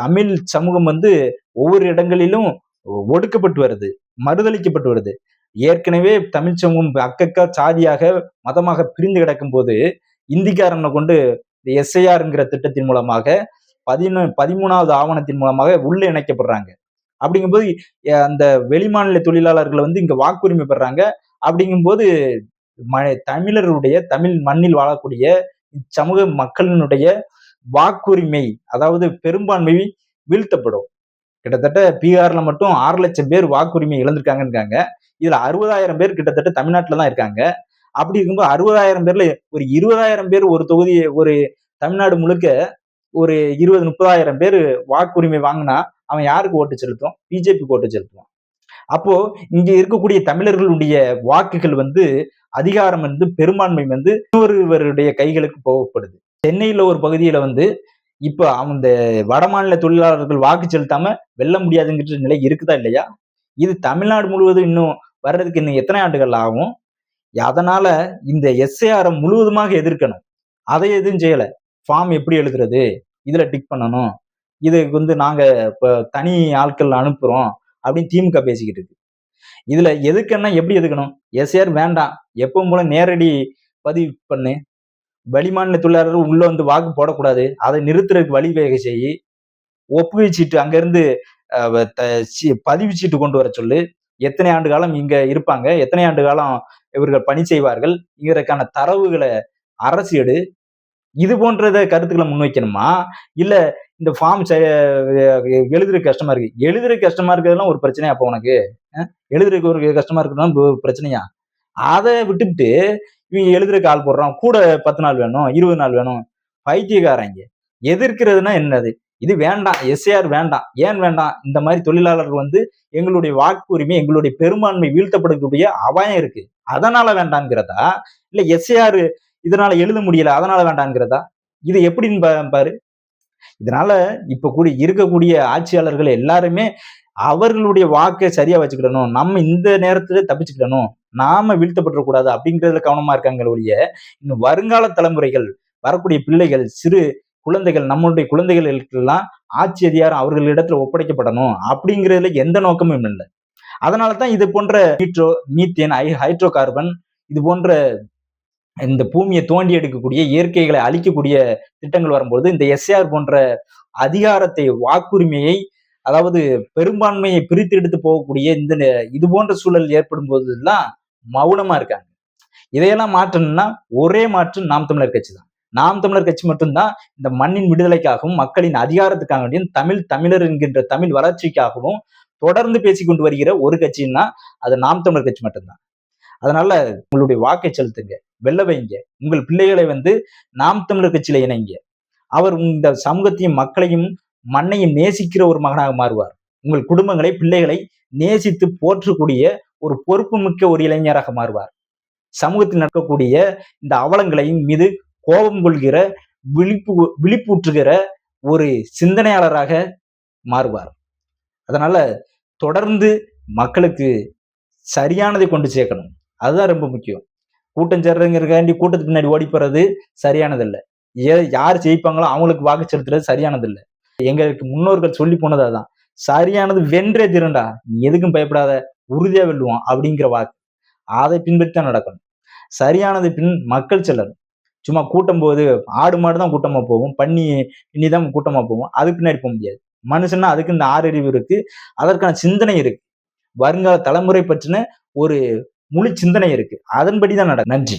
தமிழ் சமூகம் வந்து ஒவ்வொரு இடங்களிலும் ஒடுக்கப்பட்டு வருது மறுதளிக்கப்பட்டு வருது. ஏற்கனவே தமிழ் சமூகம் அக்கக்கா சாதியாக மதமாக பிரிந்து கிடக்கும் போது இந்திக்காரனை கொண்டு எஸ்ஐஆருங்கிற எஸ்ஐஆர்ங்கிற திட்டத்தின் மூலமாக பதினொ பதிமூணாவது ஆவணத்தின் மூலமாக உள்ளே இணைக்கப்படுறாங்க. அப்படிங்கும்போது அந்த வெளிமாநில தொழிலாளர்களை வந்து இங்க வாக்குரிமை பெறாங்க. அப்படிங்கும்போது ம தமிழருடைய தமிழ் மண்ணில் வாழக்கூடிய சமூக மக்களினுடைய வாக்குரிமை அதாவது பெரும்பான்மை வீழ்த்தப்படும். கிட்டத்தட்ட பீகார்ல மட்டும் ஆறு லட்சம் பேர் வாக்குரிமை இழந்திருக்காங்கன்றாங்க இதுல அறுபதாயிரம் பேர் கிட்டத்தட்ட தமிழ்நாட்டில் தான் இருக்காங்க. அப்படி இருக்கும்போது அறுபதாயிரம் பேர்ல ஒரு இருபதாயிரம் பேர் ஒரு தொகுதி ஒரு தமிழ்நாடு முழுக்க ஒரு இருபது முப்பதாயிரம் பேர் வாக்குரிமை வாங்கினா அவன் யாருக்கு ஓட்டு செலுத்துவான்? பிஜேபிக்கு ஓட்டு செலுத்துவான். அப்போ இங்க இருக்கக்கூடிய தமிழர்களுடைய வாக்குகள் வந்து அதிகாரம் வந்து பெரும்பான்மை வந்து இன்னொருவருடைய கைகளுக்கு போகப்படுது. சென்னையில் ஒரு பகுதியில் வந்து இப்போ அந்த வடமாநில தொழிலாளர்கள் வாக்கு செலுத்தாம வெல்ல முடியாதுங்கிற நிலை இருக்குதா இல்லையா? இது தமிழ்நாடு முழுவதும் இன்னும் வர்றதுக்கு இன்னும் எத்தனை ஆண்டுகள் ஆகும்? அதனால இந்த எஸ்ஏஆரை முழுவதுமாக எதிர்க்கணும். அதை எதுவும் செய்யலை. ஃபார்ம் எப்படி எழுதுறது? இதுல டிக் பண்ணணும். இதுக்கு வந்து நாங்க இப்போ தனி ஆட்கள் அனுப்புறோம் அப்படின்னு திமுக பேசிக்கிட்டு இருக்கு. இதுல எதுக்குன்னா எப்படி எதுக்கணும்? எஸ்ஏஆர் வேண்டாம். எப்பவும் போல நேரடி பதிவு பண்ணு. வெளிமாநில தொழிலாளர்கள் உள்ள வந்து வாக்கு போடக்கூடாது. அதை நிறுத்துறதுக்கு வழிவகை செய்யி ஒப்புகை சீட்டு அங்கிருந்து பதிவு சீட்டு கொண்டு வர சொல்லு. எத்தனை ஆண்டு காலம் இங்க இருப்பாங்க? எத்தனை ஆண்டு காலம் இவர்கள் பணி செய்வார்கள்? இதற்கான தரவுகளை அரசு எடு. இது போன்றத கருத்துக்களை முன்வைக்கணுமா? இல்ல இந்த ஃபார்ம் எழுதுற கஷ்டமா இருக்கு. எழுதுற கஷ்டமா இருக்கிறதுலாம் ஒரு பிரச்சனையா அப்போ உனக்கு? எழுதுறதுக்கு ஒரு கஷ்டமா இருக்கிறதுலாம் ஒரு பிரச்சனையா? அதை விட்டுவிட்டு இவங்க எழுதுறதுக்கு ஆள் போடுறான். கூட பத்து நாள் வேணும் இருபது நாள் வேணும். பைத்தியக்காரங்க. எதிர்க்கிறதுனா என்னது? இது வேண்டாம் எஸ்ஏஆர் வேண்டாம். ஏன் வேண்டாம்? இந்த மாதிரி தொழிலாளர்கள் வந்து எங்களுடைய வாக்குரிமை எங்களுடைய பெரும்பான்மை வீழ்த்தப்படக்கூடிய அபாயம் இருக்கு. அதனால வேண்டாம்ங்கிறதா? இல்ல எஸ்ஏஆர் இதனால எழுத முடியல அதனால வேண்டாம்ங்கிறதா? இது எப்படின்னு பாரு. இதனால இப்ப கூடிய இருக்கக்கூடிய ஆட்சியாளர்கள் எல்லாருமே அவர்களுடைய வாக்கை சரியா வச்சுக்கிடணும். நம்ம இந்த நேரத்துல தப்பிச்சுக்கிடணும். நாம வீழ்த்தப்பட்டுறக்கூடாது அப்படிங்கிறதுல கவனமா இருக்காங்க ஒழிய இன்னும் வருங்கால தலைமுறைகள் வரக்கூடிய பிள்ளைகள் சிறு குழந்தைகள் நம்மளுடைய குழந்தைகளுக்கெல்லாம் ஆட்சி அதிகாரம் அவர்களிடத்துல ஒப்படைக்கப்படணும் அப்படிங்கிறதுல எந்த நோக்கமும் இல்லை. அதனால தான் இது போன்ற ஹீட்ரோ மீத்தேன் ஐ ஹைட்ரோ கார்பன் இது போன்ற இந்த பூமியை தோண்டி எடுக்கக்கூடிய இயற்கைகளை அழிக்கக்கூடிய திட்டங்கள் வரும்போது இந்த எஸ்ஆர் போன்ற அதிகாரத்தை வாக்குரிமையை அதாவது பெரும்பான்மையை பிரித்து எடுத்து போகக்கூடிய இந்த இது போன்ற சூழல் ஏற்படும் போதெல்லாம் மௌனமா இருக்காங்க. இதையெல்லாம் மாற்றணும்னா ஒரே மாற்று நாம் தமிழர் கட்சி தான். நாம் தமிழர் கட்சி மட்டும்தான் இந்த மண்ணின் விடுதலைக்காகவும் மக்களின் அதிகாரத்துக்காகவும் தமிழ் தமிழர் என்கின்ற தமிழ் வளர்ச்சிக்காகவும் தொடர்ந்து பேசிக்கொண்டு வருகிற ஒரு கட்சின்னா அது நாம் தமிழர் கட்சி மட்டும்தான். அதனால உங்களுடைய வாக்கை செலுத்துங்க வெல்ல வைங்க. உங்கள் பிள்ளைகளை வந்து நாம் தமிழர் கட்சியில இணைங்க. அவர் இந்த சமூகத்தையும் மக்களையும் மண்ணையும் நேசிக்கிற ஒரு மகனாக மாறுவார். உங்கள் குடும்பங்களை பிள்ளைகளை நேசித்து போற்றக்கூடிய ஒரு பொறுப்பு மிக்க ஒரு இளைஞராக மாறுவார். சமூகத்தில் நடக்கக்கூடிய இந்த அவலங்களையும் மீது கோபம் கொள்கிற விழிப்பு விழிப்பூற்றுகிற ஒரு சிந்தனையாளராக மாறுவார். அதனால தொடர்ந்து மக்களுக்கு சரியானதை கொண்டு சேர்க்கணும். அதுதான் ரொம்ப முக்கியம். கூட்டம் சேர்றதுங்கிறக்காண்டி கூட்டத்துக்கு பின்னாடி ஓடி போறது சரியானதில்லை. ஏ யார் ஜெயிப்பாங்களோ அவங்களுக்கு வாக்கு செலுத்துறது சரியானதில்லை. எங்களுக்கு முன்னோர்கள் சொல்லி போனது அதான். சரியானது வென்றே திருண்டா நீ எதுக்கும் பயப்படாத உறுதியா வெல்லுவோம் அப்படிங்கிற வாக்கு. அதை பின்பற்றி தான் நடக்கணும். சரியானது பின் மக்கள் செல்லணும். சும்மா கூட்டம் போது ஆடு மாடு தான் கூட்டமா போகும் பண்ணி தான் கூட்டமா போகும். அதுக்கு பின்னாடி போக முடியாது. மனுஷன்னா அதுக்கு இந்த ஆறறிவு இருக்கு. அதற்கான சிந்தனை இருக்கு. வருங்கால தலைமுறை பற்றின ஒரு முழு சிந்தனை இருக்கு. அதன்படி தான் நட நன்றி.